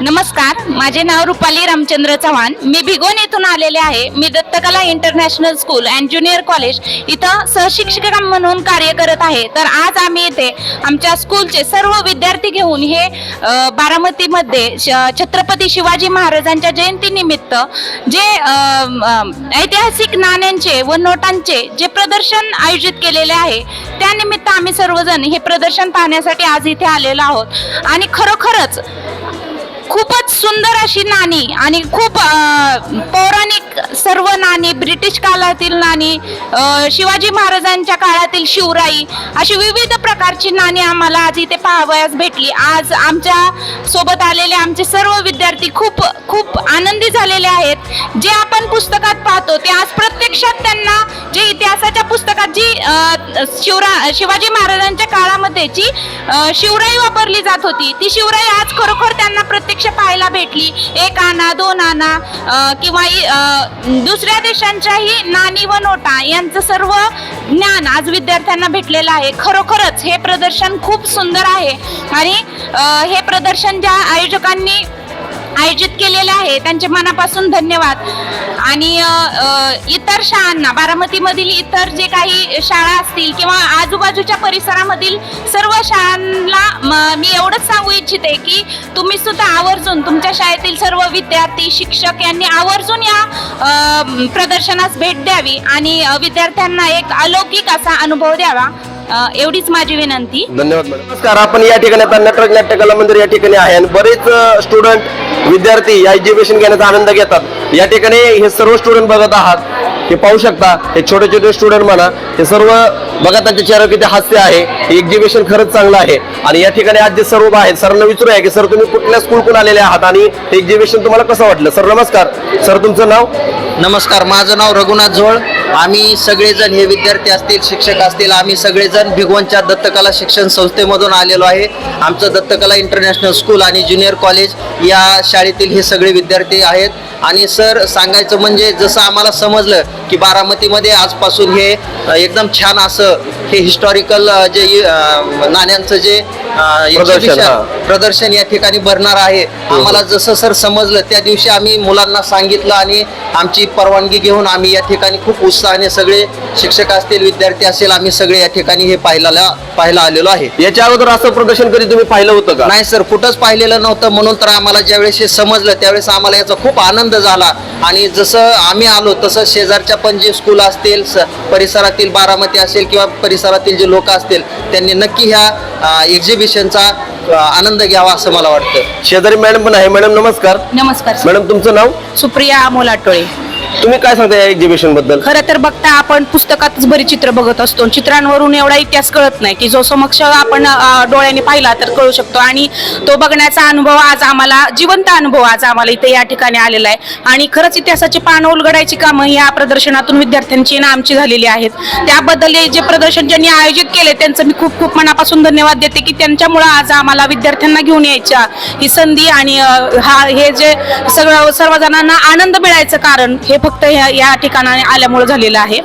नमस्कार माझे नाव रुपाली रामचंद्र चव्हाण. मी भिगोन येथून आलेले आहे. मी Dattakala International School and Junior College इथं सहशिक्षिका म्हणून कार्य करत आहे. तर आज आम्ही येथे आमच्या स्कूलचे सर्व विद्यार्थी घेऊन हे बारामतीमध्ये श- छत्रपती शिवाजी महाराजांच्या जयंतीनिमित्त जे ऐतिहासिक नाण्यांचे व नोटांचे जे प्रदर्शन आयोजित केलेले आहे त्यानिमित्त आम्ही सर्वजण हे प्रदर्शन पाहण्यासाठी आज इथे आलेलो आहोत. आणि खरोखरच खूपच सुंदर अशी नाणी आणि खूप पौराणिक सर्व नाणी ब्रिटिश काळातील नाणी शिवाजी महाराजांच्या काळातील शिवराई अशी विविध प्रकारची नाणी आम्हाला आज इथे पाहावयास भेटली. आज आमच्यासोबत आलेले आमचे सर्व विद्यार्थी खूप खूप आनंदी झालेले आहेत. जे आपण पुस्तकात पाहतो ते आज प्रत्यक्षात त्यांना जे इतिहासाच्या पुस्तकात जी शिवरा शिवाजी महाराजांच्या काळामध्ये जी शिवराई वापरली जात होती ती शिवराई आज खरोखर त्यांना प्रत्यक्ष पाहायला भेटली. एक आणा दोन आणा किंवा दुसऱ्या देशांच्याही नाणी व नोटा यांचं सर्व ज्ञान आज विद्यार्थ्यांना भेटलेलं आहे. खरोखरच हे प्रदर्शन खूप सुंदर आहे. आणि हे प्रदर्शन ज्या आयोजकांनी आयोजित केलेले आहे. त्यांचे मनापासून धन्यवाद. आणि इतर शाळांना बारामतीमधील इतर जे काही शाळा असतील किंवा आजूबाजूच्या परिसरामधील सर्व शाळांना मी एवढंच सांगू इच्छिते की तुम्ही सुद्धा आवर्जून तुमच्या शाळेतील सर्व विद्यार्थी शिक्षक यांनी आवर्जून या प्रदर्शनास भेट द्यावी आणि विद्यार्थ्यांना एक अलौकिक असा अनुभव द्यावा. एवढीच माझी विनंती. धन्यवाद नमस्कार. आपण या ठिकाणी आता नटराज नाट्यकला मंदिर या ठिकाणी आहे आणि बरेच स्टुडंट विद्यार्थी या एज्युकेशन घेण्याचा आनंद घेतात. या ठिकाणी हे सर्व स्टुडंट बघत आहात. हे पाहू शकता हे छोटे छोटे स्टुडंट म्हणा हे सर्व बघा त्यांच्या चेहऱ्यावर किती हास्य आहे. एक्झिबिशन खरंच चांगलं आहे. आणि या ठिकाणी आज जे सर्व आहेत सरांना विचारू आहे की सर तुम्ही कुठल्या स्कूलकडून आलेले आहात आणि एक्झिबिशन तुम्हाला कसं वाटलं? सर नमस्कार. सर तुमचं नाव? नमस्कार माझं नाव रघुनाथ झोळ. आम्ही सगळेजण हे विद्यार्थी असतील शिक्षक असतील आम्ही सगळेजण भिगवणच्या दत्तकला शिक्षण संस्थेमधून आलेलो आहे. आमचं दत्तकला इंटरनॅशनल स्कूल आणि ज्युनियर कॉलेज या शाळेतील हे सगळे विद्यार्थी आहेत. आणि सर सांगायचं म्हणजे जसं आम्हाला समजलं की बारामतीमध्ये आजपासून हे एकदम छान असं हे हिस्टॉरिकल जे नाण्यांचं जे प्रदर्शन, हा. प्रदर्शन या ठिकाणी भरणार आहे. आम्हाला जसं सर समजलं त्या दिवशी आम्ही मुलांना सांगितलं आणि आमची परवानगी घेऊन आम्ही या ठिकाणी खूप उत्साहाने सगळे शिक्षक असतील विद्यार्थी असेल आम्ही सगळे या ठिकाणी हे पाहायला पाहायला आलेलो आहे. याच्या अगोदर असं प्रदर्शन कधी तुम्ही पाहिलं होतं का? नाही सर कुठंच पाहिलेलं नव्हतं. म्हणून तर आम्हाला ज्यावेळेस हे समजलं त्यावेळेस आम्हाला याचा खूप आनंद झाला. आणि जसं आम्ही आलो तसं शेजारच्या पण जे स्कूल असतील स- परिसरातील बारामती असेल किंवा परिसरातील जे लोक असतील त्यांनी नक्की ह्या एक्झिबिशनचा आनंद घ्यावा असं मला वाटतं. शेजारी मॅडम पण आहे. मॅडम नमस्कार. नमस्कार मॅडम तुमचं नाव? सुप्रिया अमोल आटोळे तुम्ही काय सांगता या एक्झिबिशनबद्दल? खरं तर बघता आपण पुस्तकातच बरी चित्र बघत असतो. चित्रांवरून एवढा इतिहास कळत नाही की जो समक्ष आपण अ, डोळ्याने पाहिला तर कळू शकतो. आणि तो बघण्याचा अनुभव आज आम्हाला जिवंत अनुभव आज आम्हाला इथे या ठिकाणी आलेला आहे. आणि खरंच इतिहासाची पानं उलगडायची कामं या प्रदर्शनातून विद्यार्थ्यांची ना आमची झालेली आहेत. त्याबद्दल हे जे प्रदर्शन ज्यांनी आयोजित केले त्यांचं मी खूप खूप मनापासून धन्यवाद देते की त्यांच्यामुळं आज आम्हाला विद्यार्थ्यांना घेऊन यायच्या ही संधी आणि अ, हा हे जे सगळं सर्व जणांना आनंद मिळायचं कारण हे फक्त ह्या या ठिकाणी आल्यामुळे झालेलं आहे.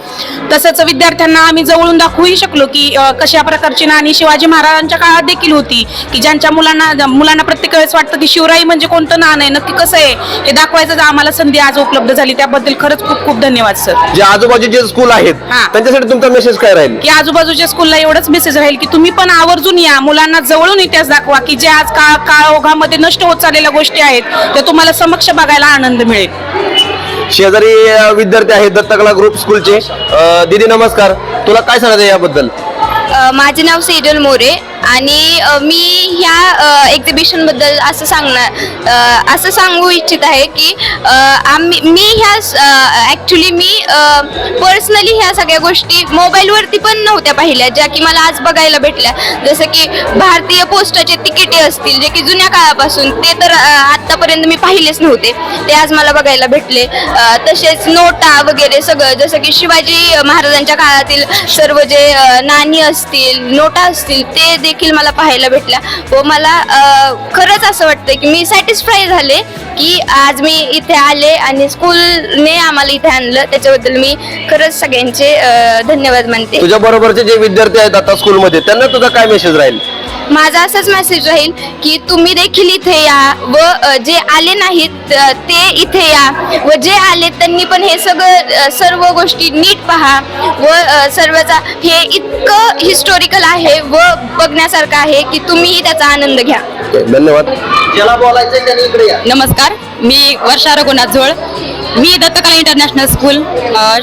तसंच विद्यार्थ्यांना आम्ही जवळून दाखवूही शकलो की कशा प्रकारची नाणी शिवाजी महाराजांच्या काळात देखील होती की ज्यांच्या मुलांना मुलांना प्रत्येक वेळेस वाटतं की शिवराई म्हणजे कोणतं नाणं आहे नक्की कसं आहे हे दाखवायचं आम्हाला संधी आज उपलब्ध झाली. त्याबद्दल खरंच खूप खूप धन्यवाद सर. जे आजूबाजूचे स्कूल आहेत हा. त्यांच्यासाठी तुमचा मेसेज काय राहील? की आजूबाजूच्या स्कूलला एवढंच मेसेज राहील की तुम्ही पण आवर्जून या मुलांना जवळून इतिहास दाखवा की जे आज काळ काळ ओघामध्ये नष्ट होत चाललेल्या गोष्टी आहेत त्या तुम्हाला समक्ष बघायला आनंद मिळेल. शेजारी विद्यार्थी आहेत दत्तकला ग्रुप स्कूलचे दीदी नमस्कार. तुला काय सांगायचं याबद्दल? माझे नाव सेजल मोरे. आणि मी ह्या एक्झिबिशनबद्दल असं सांगणार असं सांगू इच्छित आहे की आम्ही मी ह्या ॲक्च्युली मी पर्सनली ह्या सगळ्या गोष्टी मोबाईलवरती पण नव्हत्या पाहिल्या ज्या की मला आज बघायला भेटल्या. जसं की भारतीय पोस्टाचे तिकिटे असतील जे की जुन्या काळापासून ते तर आत्तापर्यंत मी पाहिलेच नव्हते. ते आज मला बघायला भेटले. तसेच नोटा वगैरे सगळं जसं की शिवाजी महाराजांच्या काळातील सर्व जे नाणी असतील नोटा असतील ते देखील मला पाहायला भेटल्या व मला खरंच असं वाटतं की मी सॅटिस्फाय झाले की आज मी इथे आले आणि स्कूलने आम्हाला इथे आणलं. त्याच्याबद्दल मी खरंच सगळ्यांचे अ, धन्यवाद मानते तुझ्या बरोबरचे जे विद्यार्थी आहेत आता स्कूलमध्ये त्यांना तुझा काय मेसेज राहील? माझा असाच मेसेज राहील की तुम्ही देखील इथे या व अ, जे आले नाहीत अ, ते इथे या. व जे आले त्यांनी पण हे सगळं अ, सर्व गोष्टी नीट पहा. व अ, सर्वचा हे इतकं हिस्टोरिकल आहे व बघण्यासारखं आहे की तुम्हीही त्याचा आनंद घ्या. धन्यवाद. ज्याला बोलायचं त्याने इकडे या. नमस्कार मी वर्षा रघुनाथ झोळ मी दत्तकला इंटरनॅशनल स्कूल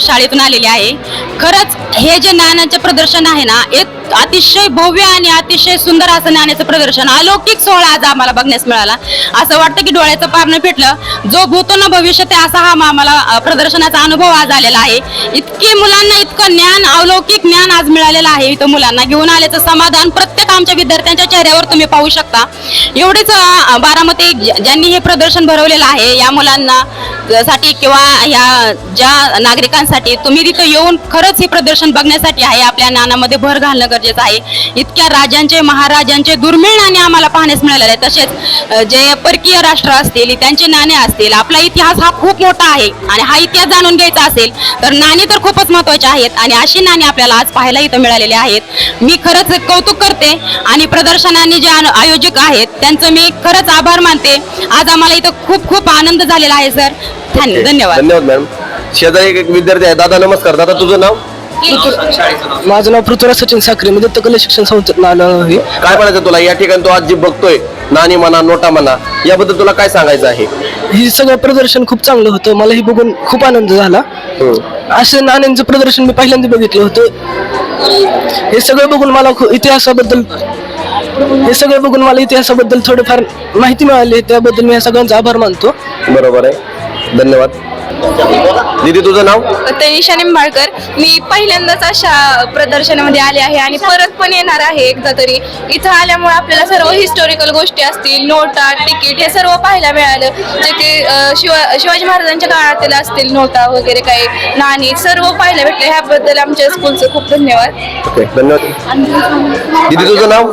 शाळेतून आलेली आहे. खरंच हे जे ज्ञानाचे प्रदर्शन आहे ना एक अतिशय भव्य आणि अतिशय सुंदर असं ज्ञानाचं प्रदर्शन अलौकिक सोहळा आज आम्हाला बघण्यास मिळाला. असं वाटतं की डोळ्याचं पारणं फिटलं जो भूतो न भविष्य ते असा हा आम्हाला प्रदर्शनाचा अनुभव आज आलेला आहे. इतकी मुलांना इतकं ज्ञान अलौकिक ज्ञान आज मिळालेलं आहे इथं मुलांना. घेऊन आल्याचं समाधान प्रत्येक आमच्या विद्यार्थ्यांच्या चेहऱ्यावर तुम्ही पाहू शकता. एवढेच बारामती ज्यांनी हे प्रदर्शन भरवलेलं आहे या मुलांना साठी किंवा ह्या ज्या नागरिकांसाठी तुम्ही तिथं येऊन खरंच हे प्रदर्शन बघण्यासाठी आहे आपल्या ज्ञानामध्ये भर घालणं गरजेचं आहे. इतक्या राजांचे महाराजांचे दुर्मिळ नाणे आम्हाला पाहण्यास मिळालेले आहे तसेच जे परकीय राष्ट्र असतील त्यांचे नाणे असतील आपला इतिहास हा खूप मोठा आहे आणि हा इतिहास जाणून घ्यायचा असेल तर नाणी तर खूपच महत्त्वाचे आहेत आणि अशी नाणी आपल्याला आज पाहायला इथं मिळालेली आहेत. मी खरंच कौतुक करते आणि प्रदर्शनाने जे आन- आयोजक आहेत त्यांचं मी खरंच आभार मानते. आज आम्हाला इथं खूप खूप आनंद झालेला आहे सर. धन्य- धन्यवाद. धन्यवाद मॅडम शेजारी एक एक विद्यार्थी आहे. दादा नमस्कार. दादा तुझं नाव? माझं नाव पृथ्वीराज सचिन साखरे मी दत्तकला शिक्षण संस्थेत आलो आहे. काय म्हणायचं तुला? या ठिकाणी तू आज जी बघतोय नाणी म्हणा नोटा म्हणा याबद्दल तुला काय सांगायचं आहे? हे सगळं प्रदर्शन खूप चांगलं होतं. मला हे बघून खूप आनंद झाला. असं नाण्यांचं प्रदर्शन मी पहिल्यांदा बघितलं होतं. हे सगळं बघून मला खू- इतिहासाबद्दल हे सगळं बघून मला इतिहासाबद्दल थोडंफार माहिती मिळाली त्याबद्दल मी या सगळ्यांचा आभार मानतो. बरोबर आहे. धन्यवाद. दीदी तुझं नाव? तनिषा निंबाळकर. मी पहिल्यांदाच अशा प्रदर्शनामध्ये आले आहे आणि परत पण येणार आहे एकदा तरी. इथं आल्यामुळे आपल्याला सर्व हिस्टॉरिकल गोष्टी असतील नोटा तिकीट हे सर्व पाहायला मिळालं. जे की शिवा शिवाजी महाराजांच्या काळातील असतील नोटा वगैरे काही नाणी सर्व पाहायला भेटले. ह्याबद्दल आमच्या स्कूलचं खूप धन्यवाद. धन्यवाद. दीदी तुझं नाव?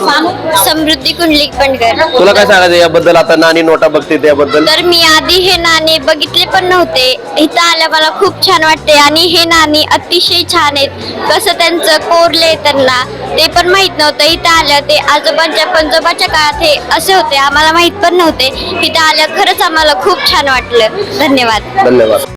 समृद्धी कुंडलिक बनकर. तुला काय सांगायचं याबद्दल? आता नाणी नोटा बघते त्याबद्दल. तर मी आधी हे नाणे बघितले पण नव्हते. इथं आल्या मला खूप छान वाटते आणि हे नाणी अतिशय छान आहेत. कसं त्यांचं कोरले त्यांना ते पण माहीत नव्हतं. इथं आलं ते आजोबांच्या पंजोबाच्या काळात हे असे होते. आम्हाला माहीत पण नव्हते. इथं आल्या खरंच आम्हाला खूप छान वाटलं. धन्यवाद. धन्यवाद.